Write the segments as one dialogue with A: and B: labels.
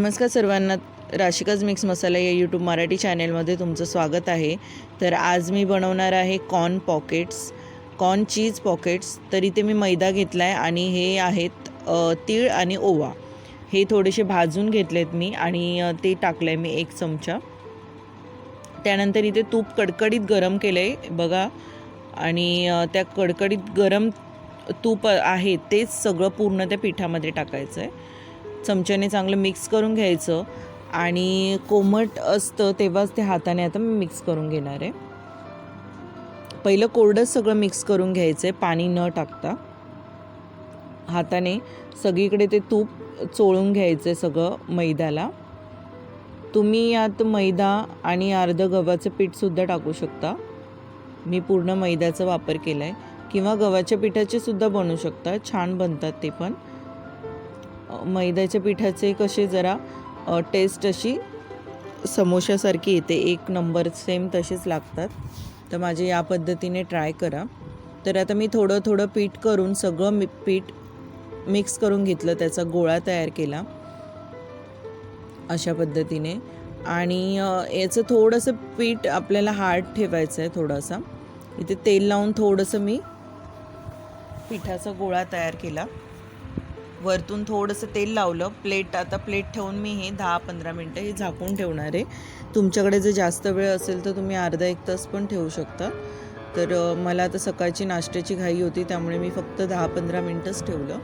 A: नमस्कार सर्वांना. राशिकाज मिक्स मसाला या यूट्यूब मराठी चॅनेलमध्ये तुमचं स्वागत आहे. तर आज मी बनवणार आहे corn pockets corn cheese pockets तर इथे मी मैदा घेतला आहे आणि हे आहेत तीळ आणि ओवा. हे थोडेसे भाजून घेतलेत मी आणि ते टाकलं आहे मी एक चमचा. त्यानंतर इथे तूप कडकडीत गरम केलं आहे बघा. आणि त्या कडकडीत गरम तूप आहे तेच सगळं पूर्ण त्या पिठामध्ये टाकायचं आहे चमच्याने चांगलं मिक्स करून घ्यायचं. आणि कोमट असतं तेव्हाच ते हाताने आता मी मिक्स करून घेणार आहे. पहिलं कोरडंच सगळं मिक्स करून घ्यायचं आहे पाणी न टाकता. हाताने सगळीकडे ते तूप चोळून घ्यायचं आहे सगळं मैद्याला. तुम्ही यात मैदा आणि अर्ध गव्हाचं पीठसुद्धा टाकू शकता. मी पूर्ण मैद्याचा वापर केला आहे किंवा गव्हाच्या पिठाचे सुद्धा बनवू शकता. छान बनतात ते पण. मैद्याच्या पिठाचे कसे जरा टेस्ट अशी समोशासारखी येते. एक नंबर सेम तसेच लागतात. तर माझे या पद्धतीने ट्राय करा. तर आता मी थोडं थोडं पीठ करून सगळं मी पीठ मिक्स करून घेतलं त्याचा गोळा तयार केला. अशा पद्धतीने. आणि याचं थोडंसं पीठ आपल्याला हार्ड ठेवायचं आहे थोडासा. इथे तेल लावून थोडंसं मी पिठाचा गोळा तयार केला. वरतून थोडंसं तेल लावलं. प्लेट आता प्लेट ठेवून मी हे दहा पंधरा मिनटं हे झाकून ठेवणार आहे. तुमच्याकडे जर जास्त वेळ असेल तर तुम्ही अर्धा एक तास पण ठेवू शकता. तर मला आता सकाळची नाश्त्याची घाई होती त्यामुळे मी फक्त दहा पंधरा मिनटंच ठेवलं.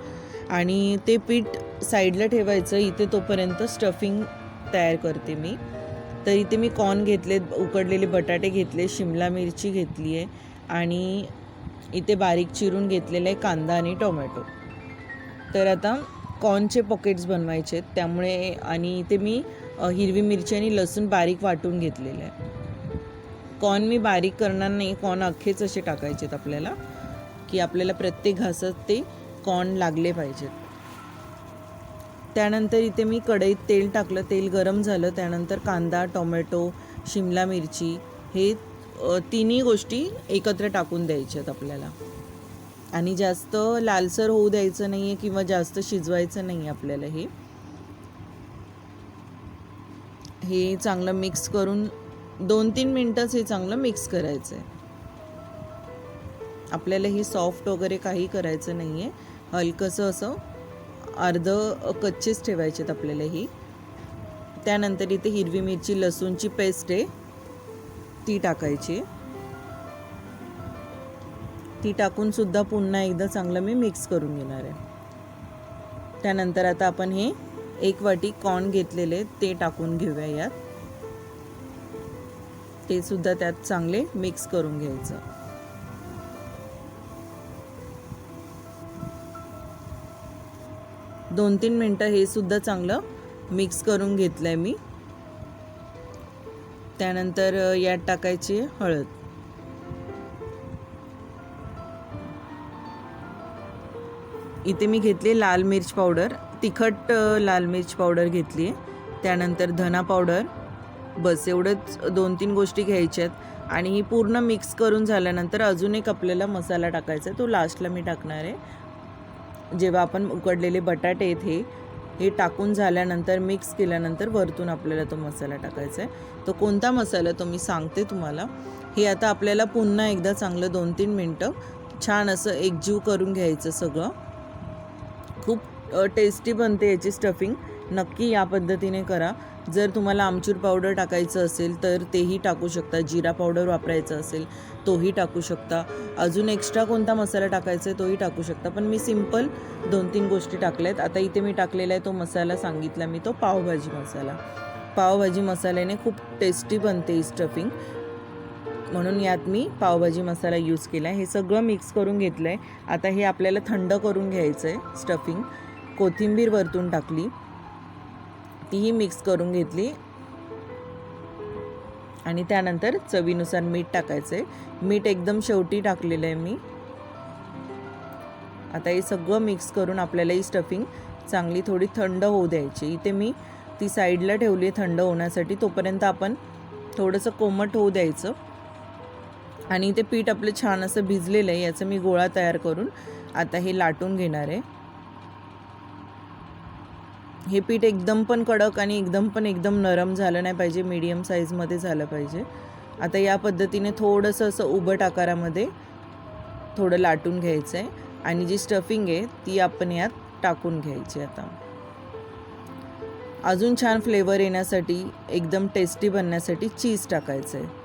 A: आणि ते पीठ साईडला ठेवायचं इथे तोपर्यंत स्टफिंग तयार करते मी. तर इथे मी कॉर्न घेतले उकडलेले बटाटे घेतले शिमला मिरची घेतली आहे. आणि इथे बारीक चिरून घेतलेला आहे कांदा आणि टोमॅटो. तर आता कॉर्नचे पॉकेट्स बनवायचे आहेत. त्यामुळे आणि इथे मी हिरवी मिरची आणि लसूण बारीक वाटून घेतलेलं आहे. कॉर्न मी बारीक करणार नाही कॉर्न अख्खेच असे टाकायचे आहेत आपल्याला की आपल्याला प्रत्येक घासात ते कॉर्न लागले पाहिजेत. त्यानंतर इथे मी कढईत तेल टाकलं तेल गरम झालं त्यानंतर कांदा टोमॅटो शिमला मिरची हे तिन्ही गोष्टी एकत्र टाकून द्यायच्या आहेत आपल्याला. आणि जास्त लालसर होऊ द्यायचं नाही आहे किंवा जास्त शिजवायचं नाही आहे आपल्याला हे. हे चांगलं मिक्स करून दोन तीन मिनटंच हे चांगलं मिक्स करायचं आहे आपल्याला हे सॉफ्ट वगैरे काही करायचं नाही आहे हलकंसं असं अर्ध कच्चेच ठेवायचे आहेत आपल्याला ही. त्यानंतर इथे हिरवी मिरची लसूणची पेस्ट आहे. ती टाकायची. ती टाकूनसुद्धा पुन्हा एकदा चांगलं मी मिक्स करून घेणार आहे. त्यानंतर आता आपण हे एक वाटी कॉर्न घेतलेले ते टाकून घेऊया यात. ते सुद्धा त्यात चांगले मिक्स करून घ्यायचं. दोन तीन मिनटं हे सुद्धा चांगलं मिक्स करून घेतलं आहे मी. त्यानंतर यात टाकायची हळद. इथे मी घेतली लाल मिर्च पावडर तिखट लाल मिर्च पावडर घेतली आहे. त्यानंतर धना पावडर. बस एवढंच दोन तीन गोष्टी घ्यायच्या आहेत. आणि ही पूर्ण मिक्स करून झाल्यानंतर अजून एक आपल्याला मसाला टाकायचा आहे. तो लास्टला मी टाकणार आहे. जेव्हा आपण उकडलेले बटाटे आहेत हे हे टाकून झाल्यानंतर मिक्स केल्यानंतर वरतून आपल्याला तो मसाला टाकायचा आहे. तो कोणता मसाला तो मी सांगते तुम्हाला. हे आता आपल्याला पुन्हा एकदा चांगलं दोन तीन मिनटं छान असं एकजीव करून घ्यायचं सगळं. खूप टेस्टी बनते याची स्टफिंग नक्की या पद्धतीने करा. जर तुम्हाला आमचूर पावडर टाकायचं असेल तर तेही टाकू शकता. जिरा पावडर वापरायचं असेल तोही टाकू शकता. अजून एक्स्ट्रा कोणता मसाला टाकायचा आहे तोही टाकू शकता. पण मी सिंपल दोन तीन गोष्टी टाकल्या आहेत आता इथे मी टाकलेला आहे तो मसाला सांगितला मी तो पावभाजी मसाला. पावभाजी मसाल्याने खूप टेस्टी बनते ही स्टफिंग म्हणून यात मी पावभाजी मसाला यूज केला आहे हे सगळं मिक्स करून घेतलं आहे आता हे आपल्याला थंड करून घ्यायचं आहे स्टफिंग कोथिंबीर वरतून टाकली. तीही मिक्स करून घेतली. आणि त्यानंतर चवीनुसार मीठ टाकायचं आहे मीठ एकदम शेवटी टाकलेलं आहे मी. आता हे सगळं मिक्स करून आपल्याला ही स्टफिंग चांगली थोडी थंड होऊ द्यायची. इथे मी ती साईडला ठेवली आहे थंड होण्यासाठी. तोपर्यंत आपण थोडंसं कोमट होऊ द्यायचं. आणि ते पीठ आपलं छान असं भिजलेलं आहे याचं मी गोळा तयार करून आता हे लाटून घेणार आहे. हे पीठ एकदम पण कडक आणि एकदम पण एकदम नरम झालं नाही पाहिजे मीडियम साईजमध्ये झालं पाहिजे. आता या पद्धतीने थोडंसं असं उभट आकारामध्ये थोडं लाटून घ्यायचं आहे आणि जी स्टफिंग आहे ती आपण यात टाकून घ्यायची आता. अजून छान फ्लेवर येण्यासाठी एकदम टेस्टी बनण्यासाठी चीज टाकायचं आहे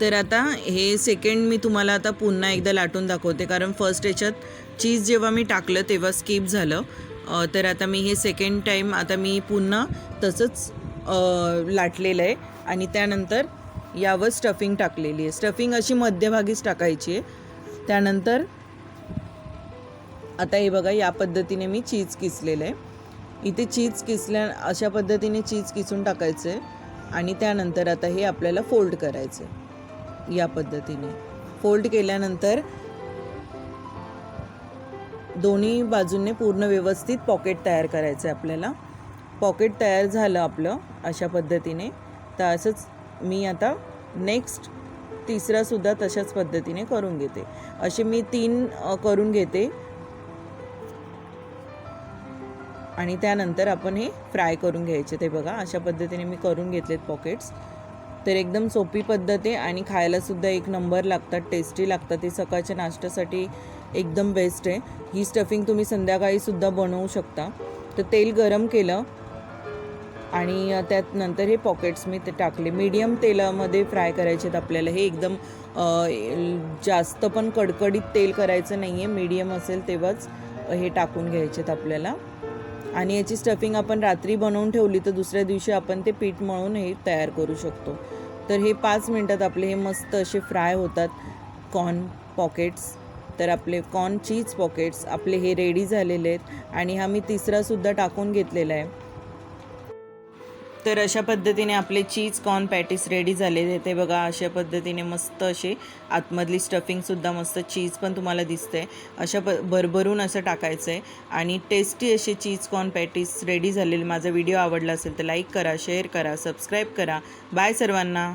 A: तर आता हे सेकंड मी तुम्हाला आता पुन्हा एकदा लाटून दाखवते. कारण फर्स्ट याच्यात चीज जेव्हा मी टाकलं तेव्हा स्किप झालं. तर आता मी हे सेकंड टाईम आता मी पुन्हा तसंच लाटलेलं आहे. आणि त्यानंतर यावर स्टफिंग टाकलेली आहे. स्टफिंग अशी मध्यभागीच टाकायची आहे. त्यानंतर आता हे बघा या पद्धतीने मी चीज किसलेलं आहे. इथे चीज किसल्या अशा पद्धतीने चीज किसून टाकायचं आहे. आणि त्यानंतर आता हे आपल्याला फोल्ड करायचं आहे. या पद्धतीने. फोल्ड केल्यानंतर दोन्ही बाजूंनी पूर्ण व्यवस्थित पॉकेट तयार करायचं आहे आपल्याला. पॉकेट तयार झालं आपलं अशा पद्धतीने. तर असंच मी आता नेक्स्ट तिसरासुद्धा तशाच पद्धतीने करून घेते. असे मी तीन करून घेते. आणि त्यानंतर आपण हे फ्राय करून घ्यायचे. ते बघा अशा पद्धतीने मी करून घेतलेत पॉकेट्स तर एकदम सोपी पद्धत आहे आणि खायलासुद्धा एक नंबर लागतात टेस्टी लागतात. ते सकाळच्या नाश्त्यासाठी एकदम बेस्ट आहे. ही स्टफिंग तुम्ही संध्याकाळीसुद्धा बनवू शकता. तर तेल गरम केलं आणि त्यात नंतर हे पॉकेट्स मी ते टाकले. मीडियम तेलामध्ये फ्राय करायचे आहेत आपल्याला. हे एकदम जास्त पण कडकडीत तेल करायचं नाही आहे मीडियम असेल तेव्हाच हे टाकून घ्यायचे आहेत आपल्याला. आणि याची स्टफिंग आपण रात्री बनवून ठेवली तर दुसऱ्या दिवशी आपण ते पीठ मळून हे तयार करू शकतो. तर हे पाच मिनटात आपले हे मस्त असे फ्राय होतात कॉर्न पॉकेट्स. तर आपले कॉर्न चीज पॉकेट्स आपले हे रेडी झालेले आहेत. आणि हा मी तिसरासुद्धा टाकून घेतलेला आहे. तर अशा पद्धतीने आपले चीज कॉर्न पॅटीस रेडी झालेले आहेत ते बघा अशा पद्धतीने मस्त असे आतमधली स्टफिंगसुद्धा मस्त चीज पण तुम्हाला दिसते. अशा प भरभरून असं टाकायचं आहे आणि टेस्टी असे चीज कॉर्न पॅटीस रेडी झालेले. माझा व्हिडिओ आवडला असेल तर लाईक करा शेअर करा सबस्क्राईब करा. बाय सर्वांना.